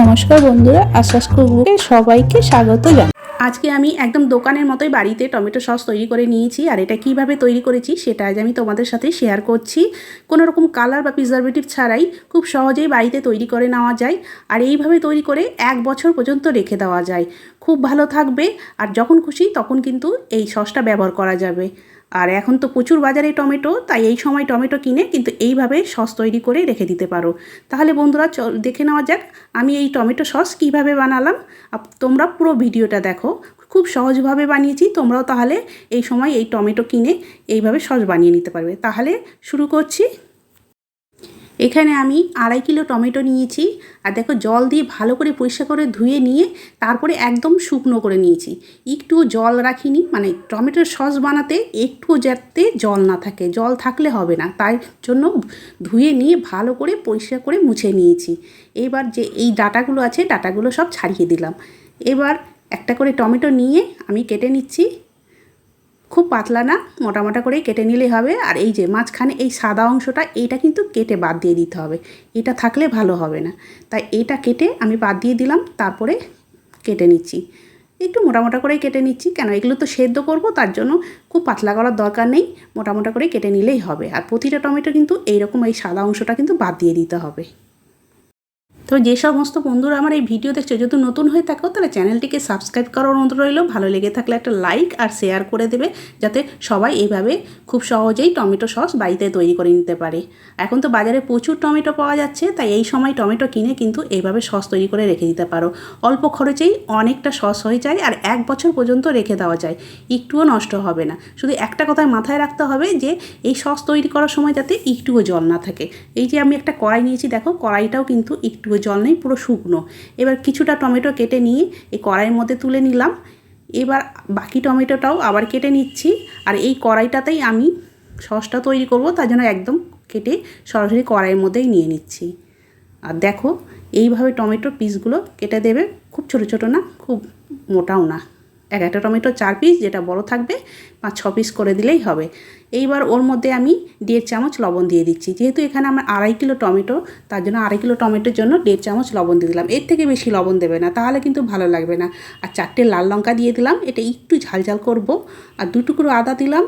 নমস্কার বন্ধুরা আশ্বাস কুকুরকে সবাইকে স্বাগত জানাই। আজকে আমি একদম দোকানের মতোই বাড়িতে টমেটো সস তৈরি করে নিয়েছি, আর এটা কীভাবে তৈরি করেছি সেটা আজ আমি তোমাদের সাথে শেয়ার করছি। কোনো রকম কালার বা প্রিজারভেটিভ ছাড়াই খুব সহজেই বাড়িতে তৈরি করে নেওয়া যায়, আর এইভাবে তৈরি করে এক বছর পর্যন্ত রেখে দেওয়া যায়। খুব ভালো থাকবে, আর যখন খুশি তখন কিন্তু এই সসটা ব্যবহার করা যাবে। আর এখন তো প্রচুর বাজারে টমেটো, তাই এই সময় টমেটো কিনে কিন্তু এইভাবে সস তৈরি করে রেখে দিতে পারো। তাহলে বন্ধুরা দেখে নেওয়া যাক আমি এই টমেটো সস কীভাবে বানালাম। তোমরা পুরো ভিডিওটা দেখো। খুব সহজভাবে বানিয়েছি, তোমরাও তাহলে এই সময় এই টমেটো কিনে এইভাবে সস বানিয়ে নিতে পারবে। তাহলে শুরু করছি। এখানে আমি আড়াই কিলো টমেটো নিয়েছি। আর দেখো, জল দিয়ে ভালো করে পরিষ্কার করে ধুয়ে নিয়ে তারপরে একদম শুকনো করে নিয়েছি। একটুও জল রাখিনি মানে টমেটোর সস বানাতে একটুও যাতে জল না থাকে। জল থাকলে হবে না, তাই জন্য ধুয়ে নিয়ে ভালো করে পরিষ্কার করে মুছে নিয়েছি। এবার যে এই ডাটাগুলো আছে, ডাটাগুলো সব ছাড়িয়ে দিলাম। এবার একটা করে টমেটো নিয়ে আমি কেটে নিচ্ছি। খুব পাতলা না মোটা মোটা করে কেটে নিলেই হবে। আর এই যে মাঝখানে এই সাদা অংশটা, এইটা কিন্তু কেটে বাদ দিয়ে দিতে হবে। এটা থাকলে ভালো হবে না। তাই এটা কেটে আমি বাদ দিয়ে দিলাম, তারপরে কেটে নিচ্ছি। একটু মোটা মোটা করেই কেটে নিচ্ছি, কেন এগুলো তো সেদ্ধ করব, তার জন্য খুব পাতলা করার দরকার নেই মোটা মোটা করে কেটে নিলেই হবে। আর প্রতিটা টমেটো কিন্তু এইরকম এই সাদা অংশটা কিন্তু বাদ দিয়ে দিতে হবে। তো যে সমস্ত বন্ধুরা আমার এই ভিডিও দেখছ, যদি নতুন হয়ে থাকো, তাহলে চ্যানেলটিকে সাবস্ক্রাইব করার অনুরোধ রইল। ভালো লেগে থাকলে একটা লাইক আর শেয়ার করে দেবে, যাতে সবাই এইভাবে খুব সহজেই টমেটো সস বাড়িতে তৈরি করে নিতে পারে। এখন তো বাজারে প্রচুর টমেটো পাওয়া যাচ্ছে, তাই এই সময় টমেটো কিনে কিন্তু এইভাবে সস তৈরি করে রেখে দিতে পারো। অল্প খরচেই অনেকটা সস হয়ে যায় আর এক বছর পর্যন্ত রেখে দেওয়া যায়, একটুও নষ্ট হবে না। শুধু একটা কথায় মাথায় রাখতে হবে যে, এই সস তৈরি করার সময় যাতে একটুও জল না থাকে। এই যে আমি একটা কড়াই নিয়েছি, দেখো, কড়াইটাও কিন্তু একটুও জল নেই, পুরো শুকনো। এবার কিছুটা টমেটো কেটে নিয়ে এই কড়াইয়ের মধ্যে তুলে নিলাম। এবার বাকি টমেটোটাও আবার কেটে নিচ্ছি। আর এই কড়াইটাতেই আমি সসটা তৈরি করব, তার জন্য একদম কেটে সরাসরি কড়াইয়ের মধ্যেই নিয়ে নিচ্ছি। আর দেখো, এইভাবে টমেটোর পিসগুলো কেটে দেবে। খুব ছোট ছোট না, খুব মোটাও না। এক একটা টমেটো চার পিস যেটা বড় থাকবে, পাঁচ, ছ পিস করে দিলেই হবে। এইবার ওর মধ্যে আমি দেড় চামচ লবণ দিয়ে দিচ্ছি। যেহেতু এখানে আমার আড়াই কিলো টমেটো, তার জন্য আড়াই কিলো টমেটোর জন্য দেড় চামচ লবণ দিয়ে দিলাম। এর থেকে বেশি লবণ দেবে না, তাহলে কিন্তু ভালো লাগবে না। আর চারটে লাল লঙ্কা দিয়ে দিলাম, এটা একটু ঝাল ঝাল করব। আর দু টুকরো আদা দিলাম,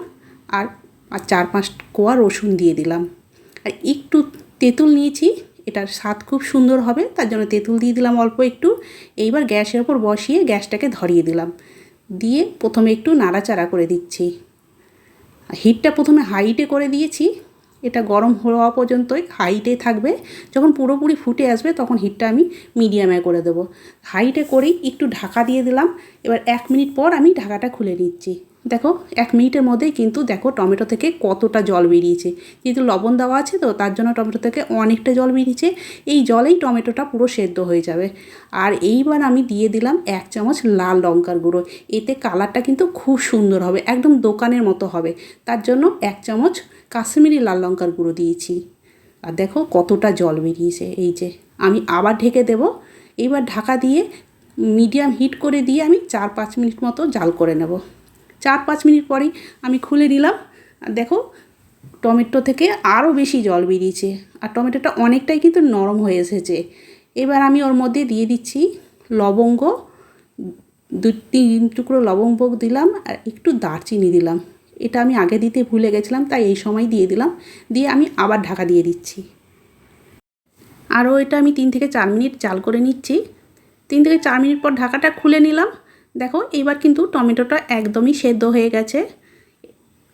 আর আর চার পাঁচ কোয়া রসুন দিয়ে দিলাম। আর একটু তেঁতুল নিয়েছি, এটার স্বাদ খুব সুন্দর হবে, তার জন্য তেঁতুল দিয়ে দিলাম অল্প একটু। এইবার গ্যাসের ওপর বসিয়ে গ্যাসটাকে ধরিয়ে দিলাম। দিয়ে প্রথমে একটু নাড়াচাড়া করে দিচ্ছি। হিটটা প্রথমে হাইটে করে দিয়েছি। এটা গরম হওয়া পর্যন্তই হাইটে থাকবে। যখন পুরোপুরি ফুটে আসবে তখন হিটটা আমি মিডিয়ামে করে দেবো। হাইটে করেই একটু ঢাকা দিয়ে দিলাম। এবার এক মিনিট পর আমি ঢাকাটা খুলে নিচ্ছি। দেখো, এক মিনিটের মধ্যেই কিন্তু দেখো টমেটো থেকে কতটা জল বেরিয়েছে। যেহেতু লবণ দেওয়া আছে তো তার জন্য টমেটো থেকে অনেকটা জল বেরিয়েছে। এই জলেই টমেটোটা পুরো সেদ্ধ হয়ে যাবে। আর এইবার আমি দিয়ে দিলাম এক চামচ লাল লঙ্কার গুঁড়ো। এতে কালারটা কিন্তু খুব সুন্দর হবে, একদম দোকানের মতো হবে। তার জন্য এক চামচ কাশ্মীরি লাল লঙ্কার গুঁড়ো দিয়েছি। আর দেখো কতটা জল বেরিয়েছে, এই যে। আমি আবার ঢেকে দেব। এইবার ঢাকা দিয়ে মিডিয়াম হিট করে দিয়ে আমি চার পাঁচ মিনিট মতো জাল করে নেব। চার পাঁচ মিনিট পরেই আমি খুলে নিলাম। আর দেখো, টমেটো থেকে আরও বেশি জল বেরিয়েছে। আর টমেটোটা অনেকটাই কিন্তু নরম হয়ে এসেছে। এবার আমি ওর মধ্যে দিয়ে দিচ্ছি লবঙ্গ। দু, তিন টুকরো লবঙ্গ দিলাম আর একটু দারচিনি দিলাম। এটা আমি আগে দিতে ভুলে গেছিলাম, তাই এই সময় দিয়ে দিলাম। দিয়ে আমি আবার ঢাকা দিয়ে দিচ্ছি। আরও এটা আমি তিন থেকে চার মিনিট চাল করে নিচ্ছি। তিন থেকে চার মিনিট পর ঢাকাটা খুলে নিলাম। দেখো, এইবার কিন্তু টমেটোটা একদমই সেদ্ধ হয়ে গেছে।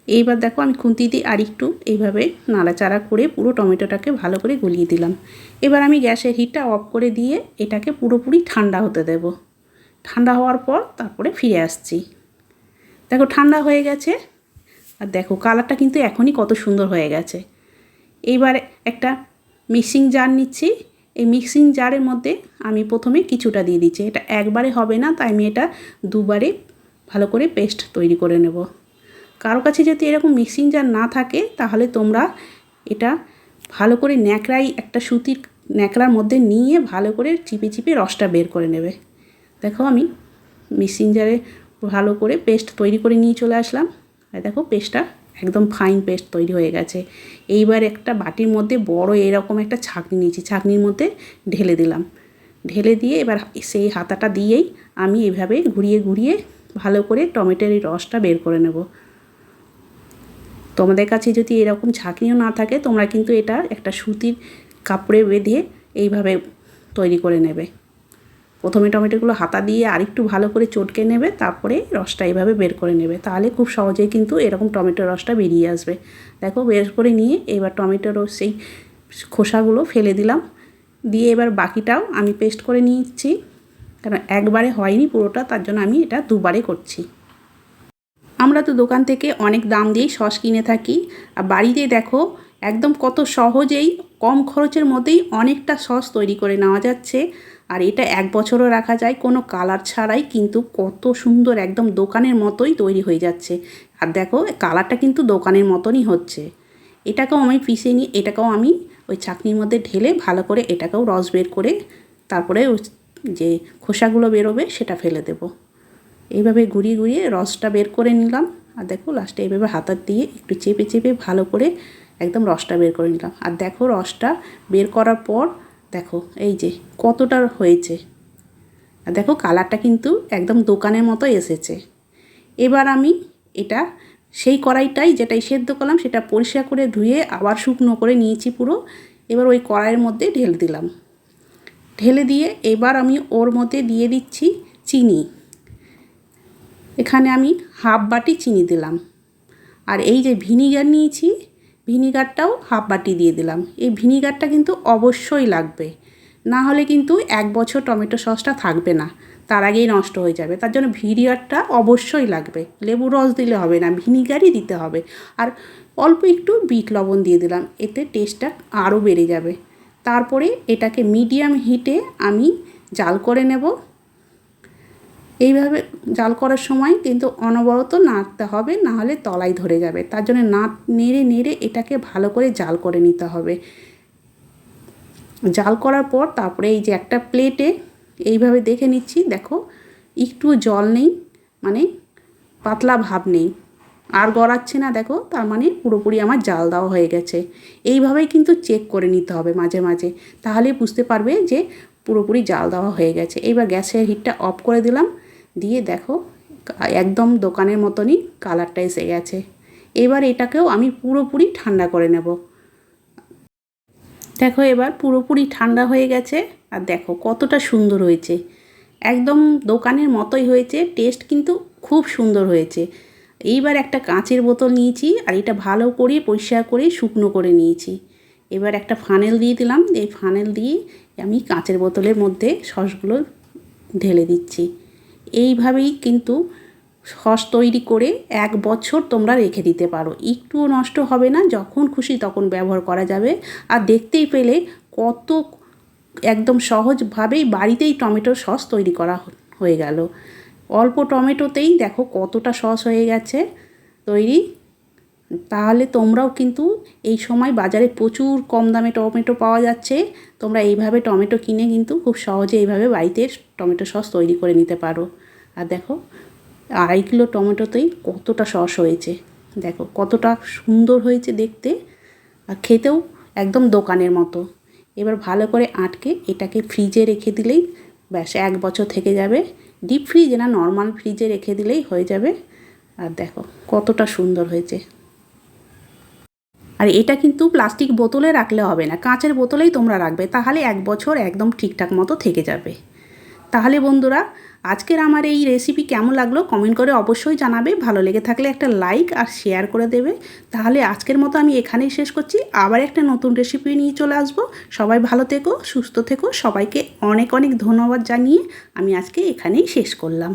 এইবার দেখো, আমি খুন্তি দিয়ে আর একটু এইভাবে নাড়াচাড়া করে পুরো টমেটোটাকে ভালো করে গলিয়ে দিলাম। এবার আমি গ্যাসের হিটটা অফ করে দিয়ে এটাকে পুরোপুরি ঠান্ডা হতে দেব। ঠান্ডা হওয়ার পর তারপরে ফিরে আসছি। দেখো, ঠান্ডা হয়ে গেছে। আর দেখো, কালারটা কিন্তু এখনই কত সুন্দর হয়ে গেছে। এইবার একটা মিক্সিং জার নিচ্ছি। এই মিক্সিং জারের মধ্যে আমি প্রথমে কিছুটা দিয়ে দিচ্ছি। এটা একবারে হবে না, তাই আমি এটা দুবারে ভালো করে পেস্ট তৈরি করে নেব। কারও কাছে যদি এরকম মিক্সিং জার না থাকে, তাহলে তোমরা এটা ভালো করে ন্যাকড়াই একটা সুতির ন্যাকড়ার মধ্যে নিয়ে ভালো করে চিপে চিপে রসটা বের করে নেবে। দেখো আমি মিক্সিং জারে ভালো করে পেস্ট তৈরি করে নিয়ে চলে আসলাম। আর দেখো পেস্টটা একদম ফাইন পেস্ট তৈরি হয়ে গেছে। এইবার একটা বাটির মধ্যে বড় এরকম একটা ছাঁকনি নিয়েছি, ছাঁকনির মধ্যে ঢেলে দিলাম। ঢেলে দিয়ে এবার সেই হাতাটা দিয়েই আমি এভাবে ঘুরিয়ে ঘুরিয়ে ভালো করে টমেটোর এই রসটা বের করে নেব। তোমাদের কাছে যদি এরকম ছাঁকনিও না থাকে, তোমরা কিন্তু এটা একটা সুতির কাপড়ে বেঁধে এইভাবে তৈরি করে নেবে। প্রথমে টমেটোগুলো হাতা দিয়ে আরেকটু ভালো করে চটকে নেবে, তারপরে রসটা এইভাবে বের করে নেবে। তাহলে খুব সহজেই কিন্তু এরকম টমেটোর রসটা বেরিয়ে আসবে। দেখো, বের করে নিয়ে এবার টমেটোর সেই খোসাগুলো ফেলে দিলাম। দিয়ে এবার বাকিটাও আমি পেস্ট করে নিচ্ছি। কারণ একবারে হয়নি পুরোটা, তার জন্য আমি এটা দুবারে করছি। আমরা তো দোকান থেকে অনেক দাম দিয়েই সস কিনে থাকি। আর বাড়িতে দেখো, একদম কত সহজেই কম খরচের মধ্যেই অনেকটা সস তৈরি করে নেওয়া যাচ্ছে। আর এটা এক বছরও রাখা যায়, কোনো কালার ছাড়াই কিন্তু কত সুন্দর একদম দোকানের মতোই তৈরি হয়ে যাচ্ছে। আর দেখো, কালারটা কিন্তু দোকানের মতনই হচ্ছে। এটাকেও আমি পিষে নিই এটাকেও আমি ওই চাকনির মধ্যে ঢেলে ভালো করে এটাকেও রস বের করে তারপরে যে খোসাগুলো বেরোবে সেটা ফেলে দেবো। এইভাবে ঘুরিয়ে ঘুরিয়ে রসটা বের করে নিলাম। আর দেখো লাস্টে এইভাবে হাতার দিয়ে একটু চেপে চেপে ভালো করে একদম রসটা বের করে নিলাম। আর দেখো, রসটা বের করার পর দেখো, এই যে কতটা হয়েছে। আর দেখো, কালারটা কিন্তু একদম দোকানের মতো এসেছে। এবার আমি এটা, সেই কড়াইটাই যেটাই সেদ্ধ করলাম, সেটা পরিষ্কার করে ধুয়ে আবার শুকনো করে নিয়েছি পুরো। এবার ওই কড়াইয়ের মধ্যে ঢেলে দিলাম। ঢেলে দিয়ে এবার আমি ওর মধ্যে দিয়ে দিচ্ছি চিনি। এখানে আমি হাফ বাটি চিনি দিলাম। আর এই যে ভিনিগার নিয়েছি ভিনিগারটাও হাফ বাটি দিয়ে দিলাম। এই ভিনিগারটা কিন্তু অবশ্যই লাগবে। না হলে কিন্তু এক বছর টমেটো সসটা থাকবে না। তার আগেই নষ্ট হয়ে যাবে। তার জন্য ভিনিগারটা অবশ্যই লাগবে। লেবু রস দিলে হবে না, ভিনিগারই দিতে হবে। আর অল্প একটু বিট লবণ দিয়ে দিলাম। এতে টেস্টটা আরও বেড়ে যাবে। তারপরে এটাকে মিডিয়াম হিটে আমি জাল করে নেব। এইভাবে জাল করার সময় কিন্তু অনবরত নাড়তে হবে, না হলে তলায় ধরে যাবে। তার জন্য না নেড়ে নেড়ে এটাকে ভালো করে জাল করে নিতে হবে। জাল করার পর তারপরে এই যে একটা প্লেটে এইভাবে দেখে নিচ্ছি, দেখো, একটু জল নেই মানে পাতলা ভাব নেই। আর গড়াচ্ছে না, দেখো, তার মানে পুরোপুরি আমার জাল দেওয়া হয়ে গেছে। এইভাবেই কিন্তু চেক করে নিতে হবে মাঝে মাঝে, তাহলে বুঝতে পারবে যে পুরোপুরি জাল দেওয়া হয়ে গেছে। এইবার গ্যাসের হিটটা অফ করে দিলাম। দিয়ে দেখো, একদম দোকানের মতনই কালারটা এসে গেছে। এবার এটাকেও আমি পুরোপুরি ঠান্ডা করে নেব। দেখো এবার পুরোপুরি ঠান্ডা হয়ে গেছে, আর দেখো কতটা সুন্দর হয়েছে। একদম দোকানের মতোই হয়েছে, টেস্ট কিন্তু খুব সুন্দর হয়েছে। এইবার একটা কাঁচের বোতল নিয়েছি, আর এটা ভালো করে পরিষ্কার করে শুকনো করে নিয়েছি। এবার একটা ফানেল দিয়ে দিলাম, এই ফানেল দিয়ে আমি কাঁচের বোতলের মধ্যে সসগুলো ঢেলে দিচ্ছি। এইভাবেই কিন্তু সস তৈরি করে এক বছর তোমরা রেখে দিতে পারো। একটুও নষ্ট হবে না, যখন খুশি তখন ব্যবহার করা যাবে। আর দেখতেই পেলে কত একদম সহজভাবেই বাড়িতেই টমেটোর সস তৈরি করা হয়ে গেল। অল্প টমেটোতেই দেখো কতটা সস হয়ে গেছে তৈরি। তাহলে তোমরাও কিন্তু এই সময় বাজারে প্রচুর কম দামে টমেটো পাওয়া যাচ্ছে। তোমরা এইভাবে টমেটো কিনে কিন্তু খুব সহজে এইভাবে বাড়িতে টমেটো সস তৈরি করে নিতে পারো। আর দেখো, আড়াই কিলো টমেটোতেই কতটা সস হয়েছে। দেখো, কতটা সুন্দর হয়েছে দেখতে। আর খেতেও একদম দোকানের মতো। এবার ভালো করে আটকে এটাকে ফ্রিজে রেখে দিলেই ব্যাস, এক বছর থেকে যাবে। ডিপ ফ্রিজে না, নর্মাল ফ্রিজে রেখে দিলেই হয়ে যাবে। আর দেখো, কতটা সুন্দর হয়েছে। আর এটা কিন্তু প্লাস্টিক বোতলে রাখলে হবে না, কাঁচের বোতলেই তোমরা রাখবে। তাহলে এক বছর একদম ঠিকঠাক মতো থেকে যাবে। তাহলে বন্ধুরা আজকের আমার এই রেসিপি কেমন লাগল কমেন্ট করে অবশ্যই জানাবে। ভালো লেগে থাকলে একটা লাইক আর শেয়ার করে দেবে। তাহলে আজকের মতো আমি এখানেই শেষ করছি। আবার একটা নতুন রেসিপি নিয়ে চলে আসব। সবাই ভালো থেকো, সুস্থ থেকো। সবাইকে অনেক অনেক ধন্যবাদ জানিয়ে আমি আজকে এখানেই শেষ করলাম।